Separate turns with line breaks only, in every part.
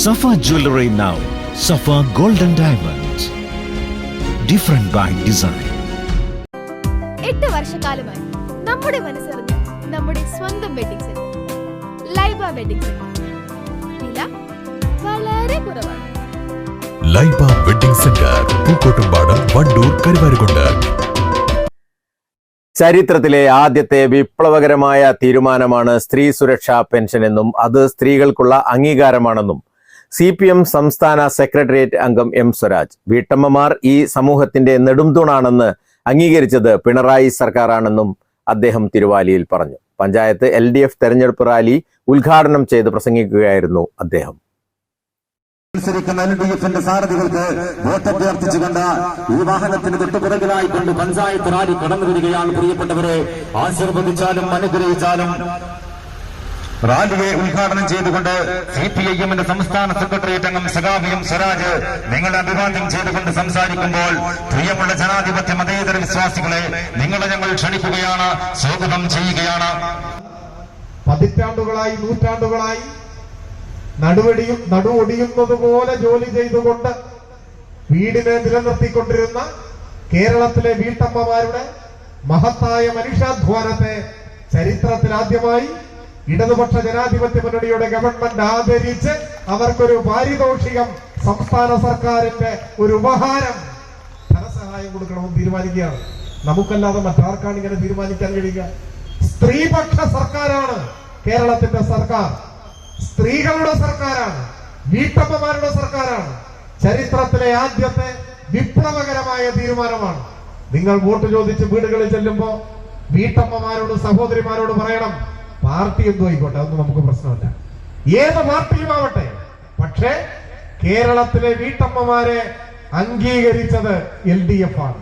Safa jewellery now Safa golden diamonds different by design
എട്ട് വർഷക്കാലമായി നമ്മുടെ മനസ്സറിഞ്ഞ നമ്മുടെ സ്വന്തം wedding centre Laiba wedding centre വില വളരെ കുറവാണ്.
Laiba wedding centre Pookkottumpadam Wandoor Karuvarakundu.
ചരിത്രത്തിലെ ആദ്യത്തെ വിപ്ലവകരമായ തീരുമാനമാണ് സ്ത്രീ സുരക്ഷാ പെൻഷൻ എന്നും അത് സ്ത്രീകൾക്കുള്ള അംഗീകാരമാണെന്നും സി പി എം സംസ്ഥാന സെക്രട്ടേറിയറ്റ് അംഗം എം സ്വരാജ്. വീട്ടമ്മമാർ ഈ സമൂഹത്തിന്റെ നെടുംതൂണാണെന്ന് അംഗീകരിച്ചത് പിണറായി സർക്കാരാണെന്നും അദ്ദേഹം തിരുവാലിയിൽ പറഞ്ഞു. പഞ്ചായത്ത് എൽ ഡി എഫ് തെരഞ്ഞെടുപ്പ് റാലി ഉദ്ഘാടനം ചെയ്ത് പ്രസംഗിക്കുകയായിരുന്നു അദ്ദേഹം.
മത്സരിക്കുന്ന എൽ ഡി എഫിന്റെ സാരഥികൾക്ക് വോട്ട് അഭ്യർത്ഥിച്ചുകൊണ്ട് ഈ വാഹനത്തിന് തൊട്ടുപിറകിലായി കൊണ്ട് പഞ്ചായത്ത് റാലി കടന്നു വരികയാണ് പ്രിയപ്പെട്ടവരെ. ആശീർവദിച്ചാലും അനുഗ്രഹിച്ചാലും റാലിയെ ഉദ്ഘാടനം ചെയ്തുകൊണ്ട് സി പി ഐ എമ്മിന്റെ സംസ്ഥാന സെക്രട്ടേറിയറ്റ് അംഗം സഖാബിയും സ്വരാജ് നിങ്ങളെ അഭിവാദ്യം ചെയ്തുകൊണ്ട് സംസാരിക്കുമ്പോൾ പ്രിയമുള്ള ജനാധിപത്യ മതേതര വിശ്വാസികളെ നിങ്ങളെ ഞങ്ങൾ ക്ഷണിക്കുകയാണ് സ്വാഗതം ചെയ്യുകയാണ്.
പതിറ്റാണ്ടുകളായി നൂറ്റാണ്ടുകളായി നടുവടിയും നടുവൊടിയുന്നത് പോലെ ജോലി ചെയ്തുകൊണ്ട് വീടിനെ നിലനിർത്തിക്കൊണ്ടിരുന്ന കേരളത്തിലെ വീട്ടമ്മമാരുടെ മഹത്തായ മനുഷ്യാധ്വാനത്തെ ചരിത്രത്തിൽ ആദ്യമായി ഇടതുപക്ഷ ജനാധിപത്യ മുന്നണിയുടെ ഗവൺമെന്റ് ആദരിച്ച് അവർക്കൊരു പാരിതോഷികം സംസ്ഥാന സർക്കാരിന്റെ ഒരു ഉപഹാരം ധനസഹായം കൊടുക്കണമെന്ന് തീരുമാനിക്കുകയാണ്. നമുക്കല്ലാതെ മറ്റാർക്കാണ് ഇങ്ങനെ തീരുമാനിക്കാൻ കഴിയുക? സ്ത്രീപക്ഷ സർക്കാരാണ് കേരളത്തിന്റെ സർക്കാർ. സ്ത്രീകളുടെ സർക്കാരാണ് വീട്ടമ്മമാരുടെ സർക്കാരാണ്. ചരിത്രത്തിലെ ആദ്യത്തെ വിപ്ലവകരമായ തീരുമാനമാണ്. നിങ്ങൾ വോട്ട് ചോദിച്ച് വീടുകളിൽ ചെല്ലുമ്പോ വീട്ടമ്മമാരോട് സഹോദരിമാരോട് പറയണം പാർട്ടി എന്തോ ആയിക്കോട്ടെ അതൊന്നും നമുക്ക് പ്രശ്നമല്ല. ഏത് പാർട്ടിയും ആവട്ടെ പക്ഷേ കേരളത്തിലെ വീട്ടമ്മമാരെ അംഗീകരിച്ചത് എൽ ഡി എഫ് ആണ്.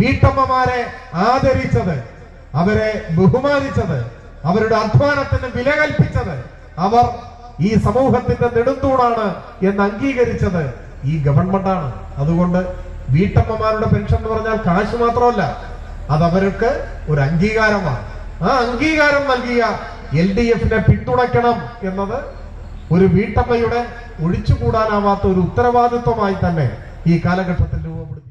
വീട്ടമ്മമാരെ ആദരിച്ചത് അവരെ ബഹുമാനിച്ചത് അവരുടെ അധ്വാനത്തിന് വില കൽപ്പിച്ചത് അവർ ഈ സമൂഹത്തിന്റെ നെടുന്തൂണാണ് എന്ന് അംഗീകരിച്ചത് ഈ ഗവൺമെന്റാണ് അതുകൊണ്ട് വീട്ടമ്മമാരുടെ പെൻഷൻ എന്ന് പറഞ്ഞാൽ കാശ് മാത്രമല്ല അതവർക്ക് ഒരു അംഗീകാരമാണ്. ആ അംഗീകാരം നൽകിയ എൽ ഡി എഫിനെ പിന്തുണയ്ക്കണം എന്നത് ഒരു വീട്ടമ്മയുടെ ഒഴിച്ചുകൂടാനാവാത്ത ഒരു ഉത്തരവാദിത്വമായി തന്നെ ഈ കാലഘട്ടത്തിൽ രൂപപ്പെടുത്തി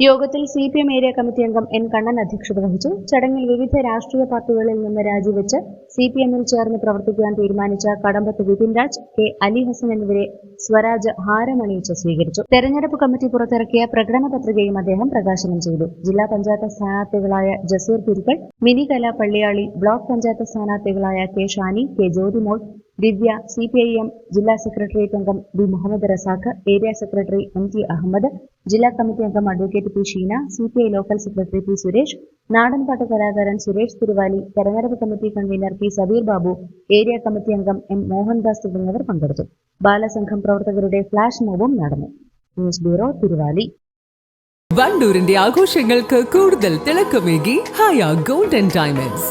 യോഗത്തിൽ C P M area committee അംഗം എൻ കണ്ണൻ അധ്യക്ഷത വഹിച്ചു. ചടങ്ങിൽ വിവിധ രാഷ്ട്രീയ പാർട്ടികളിൽ നിന്ന് രാജിവെച്ച് സി പി എമ്മിൽ ചേർന്ന് പ്രവർത്തിക്കുവാൻ തീരുമാനിച്ച കടമ്പത്ത് വിപിൻ രാജ് കെ അലി ഹസൻ എന്നിവരെ സ്വരാജ് ഹാരമണിയിച്ച് സ്വീകരിച്ചു. തെരഞ്ഞെടുപ്പ് കമ്മിറ്റി പുറത്തിറക്കിയ പ്രകടന പത്രികയും അദ്ദേഹം പ്രകാശനം ചെയ്തു. ജില്ലാ പഞ്ചായത്ത് സ്ഥാനാർത്ഥികളായ Jaseer Thirukkal Mini Kala Palliyali block panchayat സ്ഥാനാർത്ഥികളായ K Shani K Jyothimol Divya C P I M ജില്ലാ സെക്രട്ടേറിയറ്റ് അംഗം B Muhammad Razak area secretary M T Ahammed ജില്ലാ കമ്മിറ്റി അംഗം advocate P Sheena C P I local secretary P Suresh നാടൻപാട്ട് കലാകാരൻ സുരേഷ് തിരുവാലി തെരഞ്ഞെടുപ്പ് committee convener P Sabeer Babu area committee അംഗം M Mohandas തുടങ്ങിയവർ പങ്കെടുത്തു. ബാലസംഘം പ്രവർത്തകരുടെ ഫ്ളാഷ് മോബും നടന്നു. News bureau Thiruvali.
വണ്ടൂരിന്റെ ആഘോഷങ്ങൾക്ക് കൂടുതൽ തിളക്കമേകി ഹായ ഗോൾഡൻ ഡയമണ്ട്സ്.